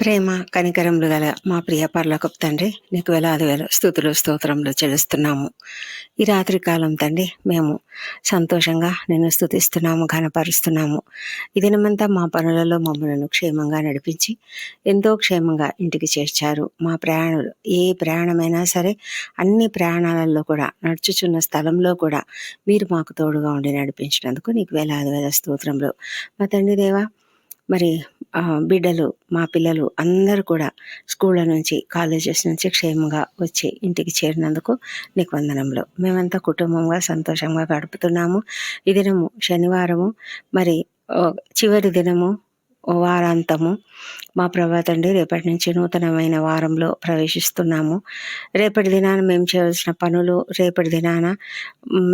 ప్రేమ కనికరములు గల మా ప్రియ పర్లోకపు తండ్రి నీకు వేలాది వేల స్థుతులు స్తోత్రములు చెల్లిస్తున్నాము. ఈ రాత్రి కాలం తండ్రి మేము సంతోషంగా నిన్ను స్థుతిస్తున్నాము ఘనపరుస్తున్నాము. ఈ దినమంతా మా పనులలో మమ్మల్ని క్షేమంగా నడిపించి ఎంతో క్షేమంగా ఇంటికి చేర్చారు. మా ప్రయాణాలు ఏ ప్రయాణమైనా సరే అన్ని ప్రయాణాలలో కూడా నడుచుచున్న స్థలంలో కూడా మీరు మాకు తోడుగా ఉండి నడిపించినందుకు నీకు వేలాది వేల స్తోత్రములు. మా తండ్రి దేవా మరి బిడ్డలు మా పిల్లలు అందరూ కూడా స్కూళ్ళ నుంచి కాలేజెస్ నుంచి క్షేమంగా వచ్చి ఇంటికి చేరినందుకు నీకు వందనంలో మేమంతా కుటుంబంగా సంతోషంగా గడుపుతున్నాము. ఈ దినము శనివారము. మరి చివరి దినము వారాంతము మా ప్రభా తండ్రి రేపటి నుంచి నూతనమైన వారంలో ప్రవేశిస్తున్నాము. రేపటి దినాన మేము చేయవలసిన పనులు రేపటి దినాన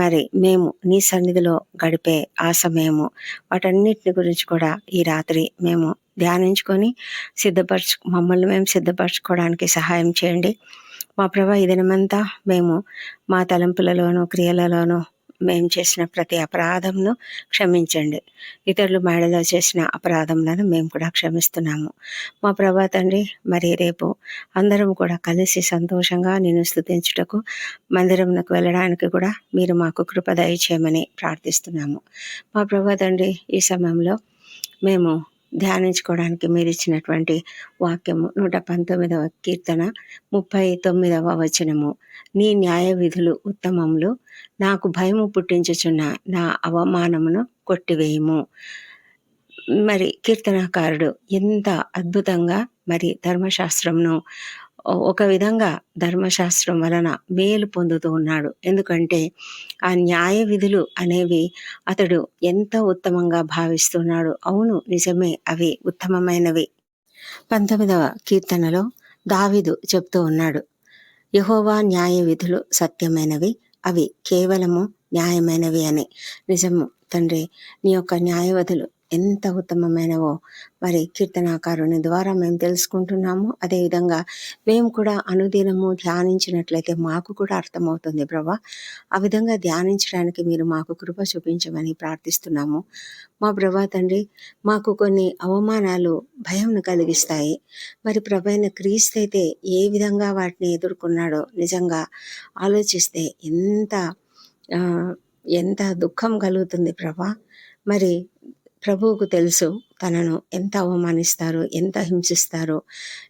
మరి మేము నీ సన్నిధిలో గడిపే ఆ సమయము వాటన్నిటిని గురించి కూడా ఈ రాత్రి మేము ధ్యానించుకొని సిద్ధపరచు మమ్మల్ని మేము సిద్ధపరచుకోవడానికి సహాయం చేయండి. మా ప్రభా ఈ దినమంతా మేము మా తలంపులలోనూ క్రియలలోనూ మేము చేసిన ప్రతి అపరాధంను క్షమించండి. ఇతరులు మేడలో చేసిన అపరాధములను మేము కూడా క్షమిస్తున్నాము. మా ప్రభా తండ్రి మరి రేపు అందరం కూడా కలిసి సంతోషంగా నేను స్థుతించుటకు మందిరంలోకి వెళ్ళడానికి కూడా మీరు మాకు కృప దయచేయమని ప్రార్థిస్తున్నాము. మా ప్రభా తండ్రి ఈ సమయంలో మేము ధ్యానించుకోవడానికి మీరు ఇచ్చినటువంటి వాక్యము నూట పంతొమ్మిదవ కీర్తన ముప్పై తొమ్మిదవ వచనము. నీ న్యాయ విధులు ఉత్తమములు నాకు భయము పుట్టించుచున్న నా అవమానమును కొట్టివేయము. మరి కీర్తనకారుడు ఎంత అద్భుతంగా మరి ధర్మశాస్త్రంను ఒక విధంగా ధర్మశాస్త్రం వలన మేలు పొందుతూ ఉన్నాడు. ఎందుకంటే ఆ న్యాయ విధులు అనేవి అతడు ఎంత ఉత్తమంగా భావిస్తున్నాడు అవును నిజమే అవి ఉత్తమమైనవి. పంతొమ్మిదవ కీర్తనలో దావీదు చెప్తూ ఉన్నాడు యహోవా న్యాయ విధులు సత్యమైనవి అవి కేవలము న్యాయమైనవి అని. నిజము తండ్రి నీ యొక్క న్యాయవధులు ఎంత ఉత్తమమైనవో మరి కీర్తనాకారుని ద్వారా మేము తెలుసుకుంటున్నాము. అదేవిధంగా మేము కూడా అనుదినము ధ్యానించినట్లయితే మాకు కూడా అర్థమవుతుంది ప్రభా. ఆ విధంగా ధ్యానించడానికి మీరు మాకు కృప చూపించమని ప్రార్థిస్తున్నాము. మా ప్రభా తండ్రి మాకు కొన్ని అవమానాలు భయంను కలిగిస్తాయి. మరి ప్రభైన క్రీస్తు అయితే ఏ విధంగా వాటిని ఎదుర్కొన్నాడో నిజంగా ఆలోచిస్తే ఎంత ఎంత దుఃఖం కలుగుతుంది ప్రభా. మరి ప్రభువుకు తెలుసు తనను ఎంత అవమానిస్తారో ఎంత హింసిస్తారో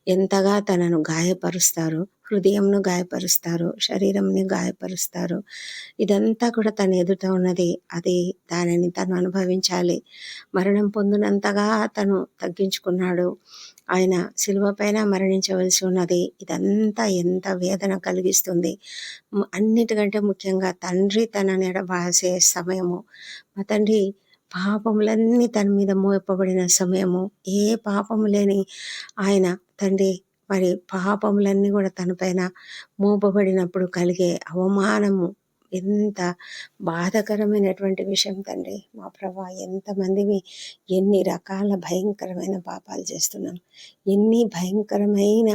ఎంతగా తనను గాయపరుస్తారు హృదయంను గాయపరుస్తారు శరీరంని గాయపరుస్తారు ఇదంతా కూడా తన ఎదుట ఉన్నది. అది దానిని తను అనుభవించాలి. మరణం పొందినంతగా తను తగ్గించుకున్నాడు. ఆయన శిలువ పైన మరణించవలసి ఉన్నది. ఇదంతా ఎంత వేదన కలిగిస్తుంది. అన్నిటికంటే ముఖ్యంగా తండ్రి తనని ఎడబాసే సమయము. మా తండ్రి పాపములన్నీ తన మీద మోపబడిన సమయము. ఏ పాపము లేని ఆయన తండ్రి మరి పాపములన్నీ కూడా తనపైన మోపబడినప్పుడు కలిగే అవమానము. ఎంత బాధకరమైనటువంటి విషయం తండ్రి. మా ప్రభా ఎంతమందివి ఎన్ని రకాల భయంకరమైన పాపాలు చేస్తున్నాం. ఎన్ని భయంకరమైన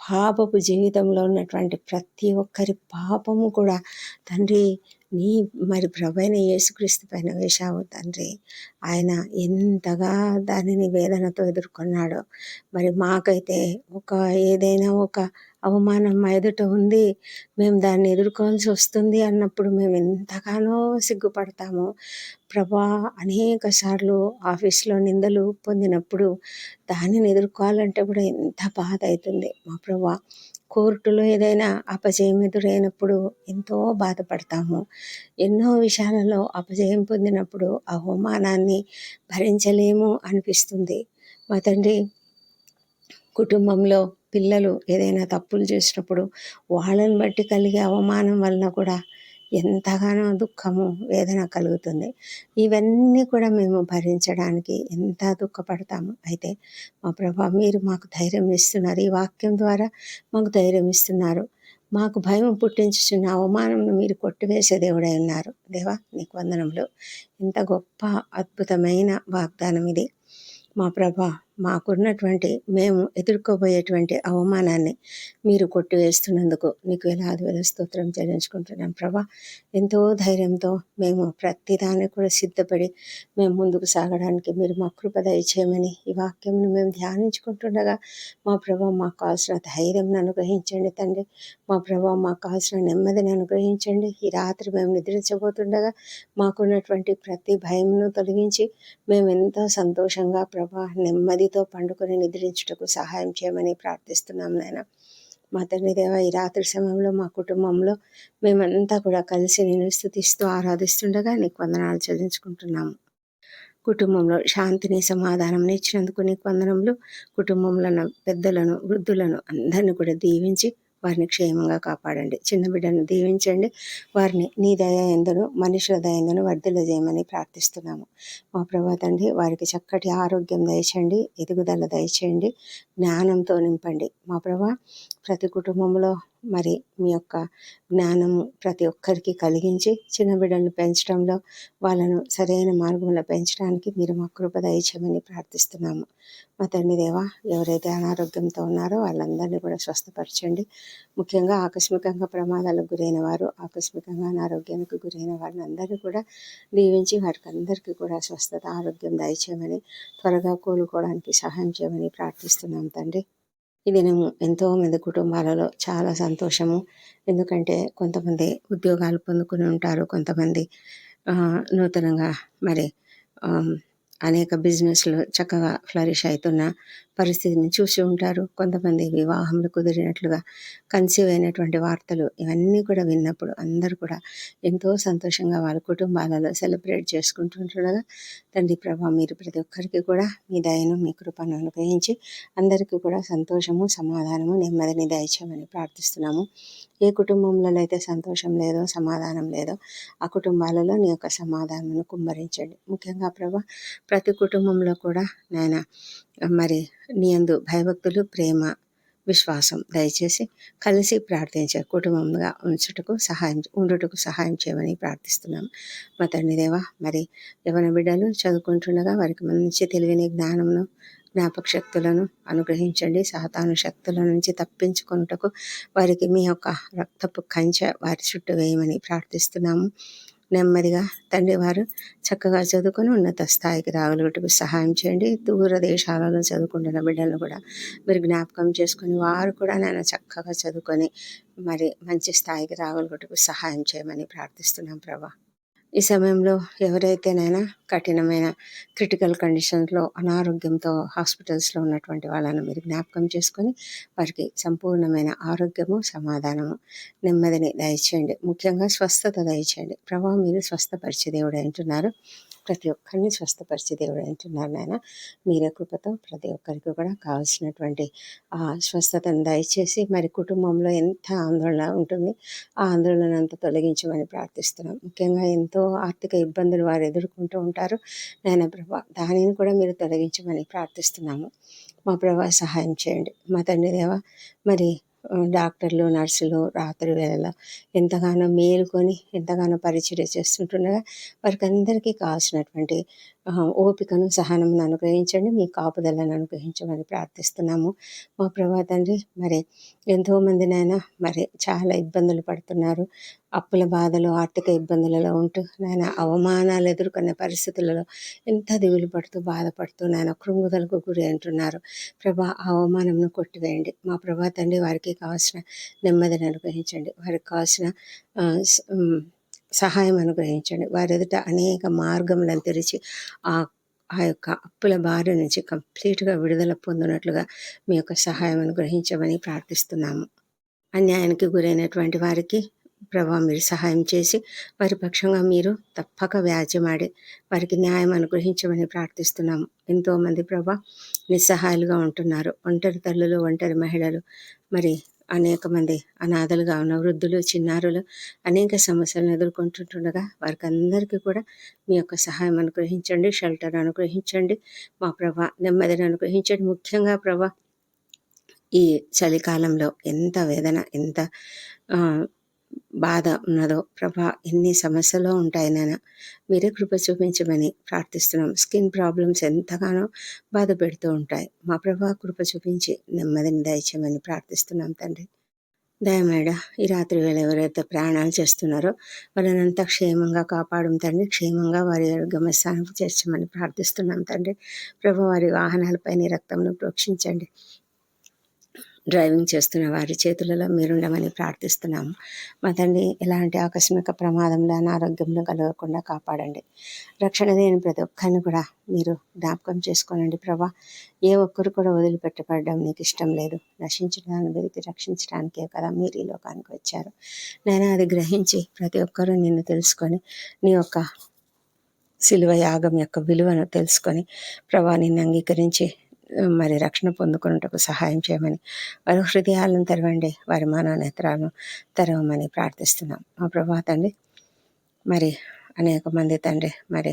పాపపు జీవితంలో ఉన్నటువంటి ప్రతి ఒక్కరి పాపము కూడా తండ్రి నీ మరి ప్రభైన యేసుక్రీస్తు పైన వేశావు తండ్రి. ఆయన ఎంతగా దానిని వేదనతో ఎదుర్కొన్నాడో. మరి మాకైతే ఒక ఏదైనా ఒక అవమానం మా ఎదుట ఉంది. మేము దాన్ని ఎదుర్కోవాల్సి వస్తుంది అన్నప్పుడు మేము ఎంతగానో సిగ్గుపడతాము. ప్రభా అనేక సార్లు ఆఫీస్లో నిందలు పొందినప్పుడు దానిని ఎదుర్కోవాలంటే కూడా ఎంత బాధ అవుతుంది. మా ప్రభా కోర్టులో ఏదైనా అపజయం ఎదురైనప్పుడు ఎంతో బాధపడతాము. ఎన్నో విషయాలలో అపజయం పొందినప్పుడు ఆ అవమానాన్ని భరించలేము అనిపిస్తుంది. మా తండ్రి కుటుంబంలో పిల్లలు ఏదైనా తప్పులు చేసినప్పుడు వాళ్ళని బట్టి కలిగే అవమానం వలన కూడా ఎంతగానో దుఃఖము వేదన కలుగుతుంది. ఇవన్నీ కూడా మేము భరించడానికి ఎంత దుఃఖపడతాము అయితే మా ప్రభా మీరు మాకు ధైర్యం ఇస్తున్నారు. ఈ వాక్యం ద్వారా మాకు ధైర్యం ఇస్తున్నారు. మాకు భయం పుట్టించుచున్న అవమానంను మీరు కొట్టివేసే దేవుడై ఉన్నారు. దేవా నీకు వందనంలో ఎంత గొప్ప అద్భుతమైన వాగ్దానం ఇది. మా ప్రభా మాకున్నటువంటి మేము ఎదుర్కోబోయేటువంటి అవమానాన్ని మీరు కొట్టివేస్తున్నందుకు నీకు వేలాది వేల స్తోత్రం చెల్లించుకుంటున్నాం ప్రభా. ఎంతో ధైర్యంతో మేము ప్రతిదాన్ని కూడా సిద్ధపడి మేము ముందుకు సాగడానికి మీరు మా కృప దయచేయమని ఈ వాక్యంను మేము ధ్యానించుకుంటుండగా మా ప్రభా మాకు కావాల్సిన ధైర్యం అనుగ్రహించండి తండ్రి. మా ప్రభా మాకు కావాల్సిన నెమ్మదిని అనుగ్రహించండి. ఈ రాత్రి మేము నిద్రించబోతుండగా మాకున్నటువంటి ప్రతి భయంను తొలగించి మేము ఎంతో సంతోషంగా ప్రభా నెమ్మదితో పండుకొని నిద్రించుటకు సహాయం చేయమని ప్రార్థిస్తున్నాం నాయన. మా తండ్రి దేవ ఈ రాత్రి సమయంలో మా కుటుంబంలో మేమంతా కూడా కలిసి నేను స్థుతిస్తూ ఆరాధిస్తుండగా నీకు వందనాలు చెల్లించుకుంటున్నాము. కుటుంబంలో శాంతిని సమాధానం ఇచ్చినందుకు నీకు వందనములు. కుటుంబంలో పెద్దలను వృద్ధులను అందరిని కూడా దీవించి వారిని క్షేమంగా కాపాడండి. చిన్న బిడ్డను దీవించండి. వారిని నీ దయ ఎందును మనుషుల దయ ఎందును వర్ధుల చేయమని ప్రార్థిస్తున్నాము. మా ప్రభా తండ్రి వారికి చక్కటి ఆరోగ్యం దయచేయండి ఎదుగుదల దయచేయండి జ్ఞానంతో నింపండి. మా ప్రభా ప్రతి కుటుంబంలో మరి మీ యొక్క జ్ఞానము ప్రతి ఒక్కరికి కలిగించి చిన్న బిడ్డలను పెంచడంలో వాళ్ళను సరైన మార్గంలో పెంచడానికి మీరు మా కృప దయచేయమని ప్రార్థిస్తున్నాము. మా తండ్రి దేవా ఎవరైతే అనారోగ్యంతో ఉన్నారో వాళ్ళందరినీ కూడా స్వస్థపరచండి. ముఖ్యంగా ఆకస్మికంగా ప్రమాదాలకు గురైన వారు ఆకస్మికంగా అనారోగ్యానికి గురైన వారిని అందరినీ కూడా దీవించి వారికి అందరికీ కూడా స్వస్థత ఆరోగ్యం దయచేయమని త్వరగా కోలుకోవడానికి సహాయం చేయమని ప్రార్థిస్తున్నాం తండ్రి. ఈ దినము ఎంతో మంది కుటుంబాలలో చాలా సంతోషము. ఎందుకంటే కొంతమంది ఉద్యోగాలు పొందుకుని ఉంటారు కొంతమంది నూతనంగా మరి అనేక బిజినెస్లు చక్కగా ఫ్లరిష్ అవుతున్న పరిస్థితిని చూసి ఉంటారు. కొంతమంది వివాహంలో కుదిరినట్లుగా కన్సీవ్ అయినటువంటి వార్తలు ఇవన్నీ కూడా విన్నప్పుడు అందరూ కూడా ఎంతో సంతోషంగా వాళ్ళ కుటుంబాలలో సెలబ్రేట్ చేసుకుంటుండగా తండ్రి ప్రభా మీరు ప్రతి ఒక్కరికి కూడా మీ దయను మీ కృపను అనుగ్రహించి అందరికీ కూడా సంతోషము సమాధానము నెమ్మదిని దయచేయమని ప్రార్థిస్తున్నాము. ఏ కుటుంబంలో అయితే సంతోషం లేదో సమాధానం లేదో ఆ కుటుంబాలలో నీ యొక్క సమాధానమును కుమ్మరించండి. ముఖ్యంగా ప్రభా ప్రతి కుటుంబంలో కూడా నాయన మరి నీ అందు భయభక్తులు ప్రేమ విశ్వాసం దయచేసి కలిసి ప్రార్థించే కుటుంబంగా ఉంచుటకు సహాయం ఉండుటకు సహాయం చేయమని ప్రార్థిస్తున్నాం. మా తండ్రి మరి యవన బిడ్డలు చదువుకుంటుండగా వారికి మంచి తెలివిని జ్ఞానమును జ్ఞాపక శక్తులను అనుగ్రహించండి. సాతాను శక్తుల నుంచి తప్పించుకున్నటకు వారికి మీ యొక్క రక్తపు కంచె వారి చుట్టూ వేయమని ప్రార్థిస్తున్నాము. నెమ్మదిగా తండ్రి వారు చక్కగా చదువుకొని ఉన్నత స్థాయికి రాగలుగుటకు సహాయం చేయండి. దూర దేశాలలో చదువుకుంటున్న బిడ్డలను కూడా మీరు జ్ఞాపకం చేసుకుని వారు కూడా నేను చక్కగా చదువుకొని మరి మంచి స్థాయికి రాగలుగుటకు సహాయం చేయమని ప్రార్థిస్తున్నాం ప్రభా. ఈ సమయంలో ఎవరైతేనైనా కఠినమైన క్రిటికల్ కండిషన్స్లో అనారోగ్యంతో హాస్పిటల్స్లో ఉన్నటువంటి వాళ్ళను మీరు జ్ఞాపకం చేసుకొని వారికి సంపూర్ణమైన ఆరోగ్యము సమాధానము నెమ్మదిని దయచేయండి. ముఖ్యంగా స్వస్థత దయచేయండి. ప్రభావం మీరు స్వస్థపరిచే దేవుడు అంటున్నారు. ప్రతి ఒక్కరిని స్వస్థపరిచే దేవుడు అంటున్నారు నాయన. మీరే కృపతో ప్రతి ఒక్కరికి కూడా కావాల్సినటువంటి ఆ స్వస్థతను దయచేసి మరి కుటుంబంలో ఎంత ఆందోళన ఉంటుంది ఆ ఆందోళన అంతా తొలగించమని ప్రార్థిస్తున్నాం. ముఖ్యంగా ఎంతో ఆర్థిక ఇబ్బందులు వారు ఎదుర్కొంటూ ఉంటారు. నాయన ప్రభా దానిని కూడా మీరు తొలగించమని ప్రార్థిస్తున్నాము. మా ప్రభా సహాయం చేయండి. మా తండ్రి దేవ మరి డాక్టర్లు నర్సులు రాత్రి వేళ ఎంతగానో మేలుకొని ఎంతగానో పరిచర్య చేస్తుంటుండగా వారికి అందరికీ కావాల్సినటువంటి ఓపికను సహనమును అనుగ్రహించండి. మీ కాపుదలను అనుగ్రహించమని ప్రార్థిస్తున్నాము. మా ప్రభా తండ్రి మరి ఎంతోమందినైనా మరి చాలా ఇబ్బందులు పడుతున్నారు. అప్పుల బాధలు ఆర్థిక ఇబ్బందులలో ఉంటూ నాయన అవమానాలు ఎదుర్కొనే పరిస్థితులలో ఎంత దిగులు పడుతూ బాధపడుతూ నాయన కృంగుదలకు గురి అంటున్నారు. ప్రభా అవమానంను కొట్టివేయండి. మా ప్రభా తండ్రి వారికి కావాల్సిన నెమ్మదిని అనుగ్రహించండి. వారికి కావాల్సిన సహాయం అనుగ్రహించండి. వారి ఎదుట అనేక మార్గములను తెరిచి ఆ ఆ యొక్క అప్పుల బారి నుంచి కంప్లీట్గా విడుదల పొందినట్లుగా మీ యొక్క సహాయం అనుగ్రహించమని ప్రార్థిస్తున్నాము. అన్యాయానికి గురైనటువంటి వారికి ప్రభా మీరు సహాయం చేసి వారి పక్షంగా మీరు తప్పక వ్యాజ్యమాడి వారికి న్యాయం అనుగ్రహించమని ప్రార్థిస్తున్నాము. ఎంతోమంది ప్రభా నిస్సహాయాలుగా ఉంటున్నారు. ఒంటరి తల్లులు ఒంటరి మహిళలు. మరి అనేక మంది అనాథలుగా ఉన్న వృద్ధులు చిన్నారులు అనేక సమస్యలను ఎదుర్కొంటుండగా వారికి అందరికీ కూడా మీ యొక్క సహాయం అనుగ్రహించండి షెల్టర్ అనుగ్రహించండి మా ప్రభ నెమ్మదిని అనుగ్రహించండి. ముఖ్యంగా ప్రభ ఈ చలికాలంలో ఎంత వేదన ఎంత బాధ ఉన్నదో ప్రభా ఎన్ని సమస్యలు ఉంటాయి నాన్న మీరే కృప చూపించమని ప్రార్థిస్తున్నాం. స్కిన్ ప్రాబ్లమ్స్ ఎంతగానో బాధ పెడుతూ ఉంటాయి. మా ప్రభా కృప చూపించి నెమ్మదిని దయచేయమని ప్రార్థిస్తున్నాం తండ్రి. దయమేడ ఈ రాత్రి వేళ ఎవరైతే ప్రయాణాలు చేస్తున్నారో వాళ్ళనంతా క్షేమంగా కాపాడం తండ్రి. క్షేమంగా వారి గమ్యస్థానానికి చేర్చమని ప్రార్థిస్తున్నాం తండ్రి. ప్రభు వారి వాహనాలపై నీ రక్తంను ప్రోక్షించండి. డ్రైవింగ్ చేస్తున్న వారి చేతులలో మీరుండమని ప్రార్థిస్తున్నాము. మా తండ్రి ఎలాంటి ఆకస్మిక ప్రమాదంలో అనారోగ్యంలో కలగకుండా కాపాడండి. రక్షణ లేని ప్రతి ఒక్కరిని కూడా మీరు జ్ఞాపకం చేసుకోనండి ప్రభా. ఏ ఒక్కరు కూడా వదిలిపెట్టబడడం నీకు ఇష్టం లేదు. నశించడానికి వెతికి రక్షించడానికే కదా మీరు ఈ లోకానికి వచ్చారు. నేను అది గ్రహించి ప్రతి ఒక్కరూ నిన్ను తెలుసుకొని నీ యొక్క శిలువ యాగం యొక్క విలువను తెలుసుకొని ప్రభా నిన్ను అంగీకరించి మరి రక్షణ పొందుకున్నటకు సహాయం చేయమని వారి హృదయాలను తెరవండి వారి మనోనేత్రాలను తెరవమని ప్రార్థిస్తున్నాం. మా ప్రభా తండ్రి మరి అనేక మంది తండ్రి మరి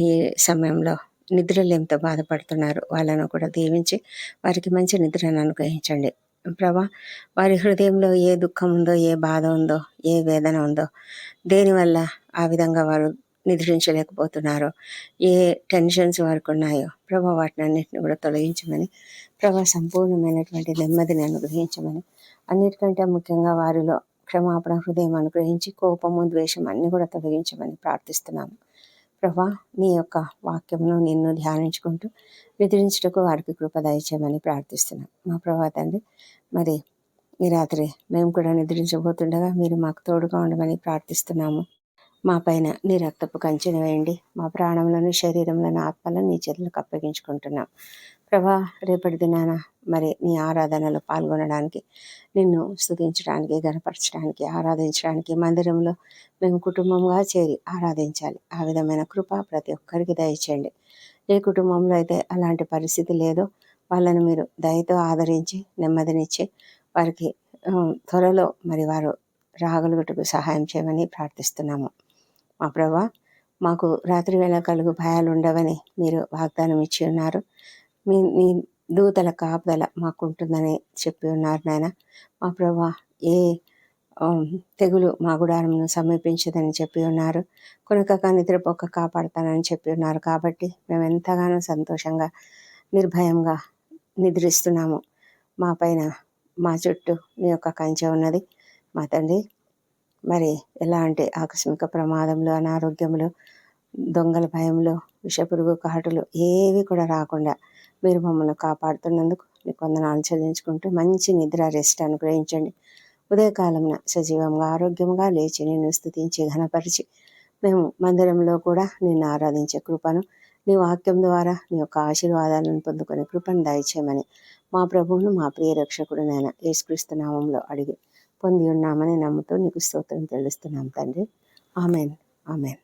ఈ సమయంలో నిద్రలేమితో బాధపడుతున్నారు. వాళ్ళను కూడా దీవించి వారికి మంచి నిద్రను అనుగ్రహించండి. ప్రభా వారి హృదయంలో ఏ దుఃఖం ఉందో ఏ బాధ ఉందో ఏ వేదన ఉందో దేనివల్ల ఆ విధంగా వారు నిద్రించలేకపోతున్నారో. ఏ టెన్షన్స్ వారికి ఉన్నాయో ప్రభా వాటిని అన్నింటిని కూడా తొలగించమని ప్రభా సంపూర్ణమైనటువంటి నెమ్మదిని అనుగ్రహించమని అన్నిటికంటే ముఖ్యంగా వారిలో క్షమాపణ హృదయం అనుగ్రహించి కోపము ద్వేషం అన్ని కూడా తొలగించమని ప్రార్థిస్తున్నాము. ప్రభా నీ యొక్క వాక్యమును నిన్ను ధ్యానించుకుంటూ నిద్రించుటకు వారికి కృప దయచేయమని ప్రార్థిస్తున్నాం. మా ప్రభా తండ్రి మరి ఈ రాత్రి మేము కూడా నిద్రించబోతుండగా మీరు మాకు తోడుగా ఉండమని ప్రార్థిస్తున్నాము. మా పైన నీ రక్తపు కంచెను వేయండి. మా ప్రాణములను శరీరంలోని ఆత్మలను నీ చేతులకు అప్పగించుకుంటున్నాం. ప్రభా రేపటి దినాన మరి నీ ఆరాధనలో పాల్గొనడానికి నిన్ను స్థుతించడానికి గనపరచడానికి ఆరాధించడానికి మందిరంలో మేము కుటుంబంగా చేరి ఆరాధించాలి. ఆ విధమైన కృప ప్రతి ఒక్కరికి దయచేయండి. ఏ కుటుంబంలో అయితే అలాంటి పరిస్థితి లేదో వాళ్ళని మీరు దయతో ఆదరించి నెమ్మదినిచ్చి వారికి త్వరలో మరి వారు రాగలుగుటకు సహాయం చేయమని ప్రార్థిస్తున్నాము. మా ప్రభా మాకు రాత్రి వేళ కలుగు భయాలు ఉండవని మీరు వాగ్దానం ఇచ్చి ఉన్నారు. మీ మీ దూతల కాపుదల మాకుంటుందని చెప్పి ఉన్నారు నాయన. మా ప్రభా ఏ తెగులు మా గుడారంను సమీపించదని చెప్పి ఉన్నారు. కొనకక నిద్రపోక కాపాడతానని చెప్పి ఉన్నారు కాబట్టి మేము ఎంతగానో సంతోషంగా నిర్భయంగా నిద్రిస్తున్నాము. మా పైన మా చుట్టూ మీ యొక్క కంచె ఉన్నది. మా తండ్రి మరి ఎలాంటి ఆకస్మిక ప్రమాదంలో అనారోగ్యములు దొంగల భయంలో విషపురుగు కాటులు ఏవి కూడా రాకుండా మీరు మమ్మల్ని కాపాడుతున్నందుకు మీకు వందనాలు చెల్లించుకుంటూ మంచి నిద్ర రెస్ట్ అనుగ్రహించండి. ఉదయకాలంన సజీవంగా ఆరోగ్యంగా లేచి నిన్ను స్థుతించి ఘనపరిచి మేము మందిరంలో కూడా నిన్ను ఆరాధించే కృపను నీ వాక్యం ద్వారా నీ యొక్క ఆశీర్వాదాలను పొందుకునే కృపను దయచేయమని మా ప్రభువును మా ప్రియ రక్షకుడు నాయన యేసుక్రీస్తు నామంలో అడిగి పొంది ఉన్నామని నమ్ముతూ నీకు స్తోత్రం తెలుస్తున్నాం తండ్రి. ఆమెన్. ఆమెన్.